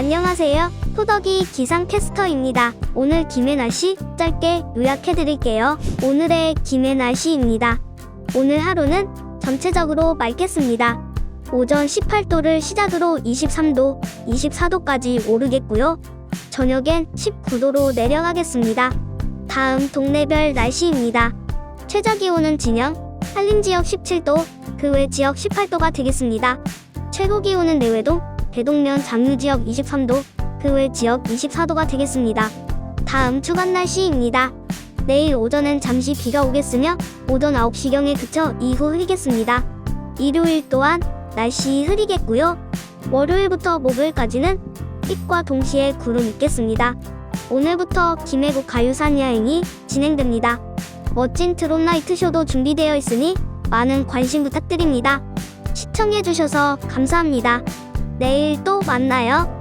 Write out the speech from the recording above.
안녕하세요. 토덕이 기상캐스터입니다. 오늘 김해 날씨 짧게 요약해드릴게요. 오늘의 김해 날씨입니다. 오늘 하루는 전체적으로 맑겠습니다. 오전 18도를 시작으로 23도, 24도까지 오르겠고요. 저녁엔 19도로 내려가겠습니다. 다음 동네별 날씨입니다. 최저 기온은 진영, 한림 지역 17도, 그 외 지역 18도가 되겠습니다. 최고 기온은 내외동, 대동면 장유 지역 23도, 그 외 지역 24도가 되겠습니다. 다음 주간 날씨입니다. 내일 오전엔 잠시 비가 오겠으며 오전 9시경에 그쳐 이후 흐리겠습니다. 일요일 또한 날씨 흐리겠고요. 월요일부터 목요일까지는 빛과 동시에 구름 있겠습니다. 오늘부터 김해국 가유산 여행이 진행됩니다. 멋진 나이트 쇼도 준비되어 있으니 많은 관심 부탁드립니다. 시청해주셔서 감사합니다. 내일 또 만나요.